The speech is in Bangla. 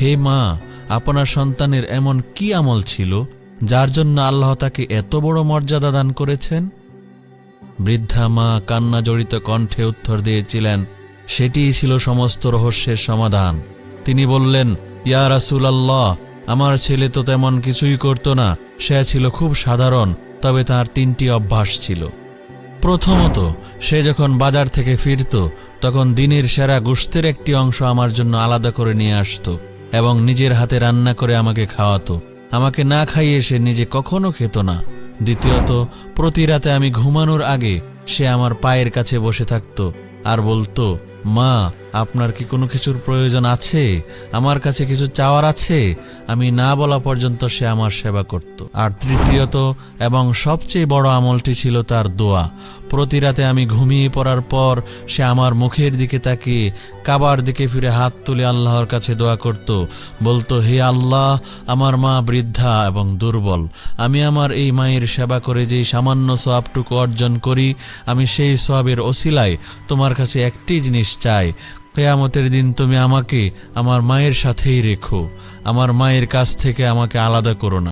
হে মা, আপনার সন্তানের এমন কি আমল ছিল, যার জন্য আল্লাহ তাকে এত বড় মর্যাদা দান করেছেন? বৃদ্ধা মা কান্না জড়িত কণ্ঠে উত্তর দিয়েছিলেন সেটিই ছিল সমস্ত রহস্যের সমাধান। তিনি বললেন, ইয়া রাসূলাল্লাহ, আমার ছেলে তো তেমন কিছুই করত না, সে ছিল খুব সাধারণ, তবে তার তিনটি অভ্যাস ছিল। প্রথমত, সে যখন বাজার থেকে ফিরত, তখন দিনের সেরা গোষ্ঠের একটি অংশ আমার জন্য আলাদা করে নিয়ে আসতো। এবং নিজের হাতে রান্না করে আমাকে খাওয়াতো। আমাকে না খাইয়ে সে নিজে কখনো খেত না। দ্বিতীয়ত, প্রতি রাতে আমি ঘুমানোর আগে সে আমার পায়ের কাছে বসে থাকত আর বলতো মা, আপনার কি কোনো কিছুর প্রয়োজন আছে? আমার কাছে কিছু চাওয়ার আছে? আমি না বলা পর্যন্ত সে আমার সেবা করত। আর তৃতীয়ত এবং সবচেয়ে বড় আমলটি ছিল তার দোয়া। প্রতি রাতে আমি ঘুমিয়ে পড়ার পর সে আমার মুখের দিকে তাকিয়ে কাবার দিকে ফিরে হাত তুলে আল্লাহর কাছে দোয়া করত। বলতো, হে আল্লাহ, আমার মা বৃদ্ধা এবং দুর্বল। আমি আমার এই মায়ের সেবা করে যেই সামান্য সোয়াবটুকু অর্জন করি, আমি সেই সোয়াবের ওসিলায় তোমার কাছে একটি জিনিস চাই। কেয়ামতের দিন তুমি আমাকে, আমার মায়ের সাথেই রেখো। আমার মায়ের কাছ থেকে আমাকে আলাদা করো না।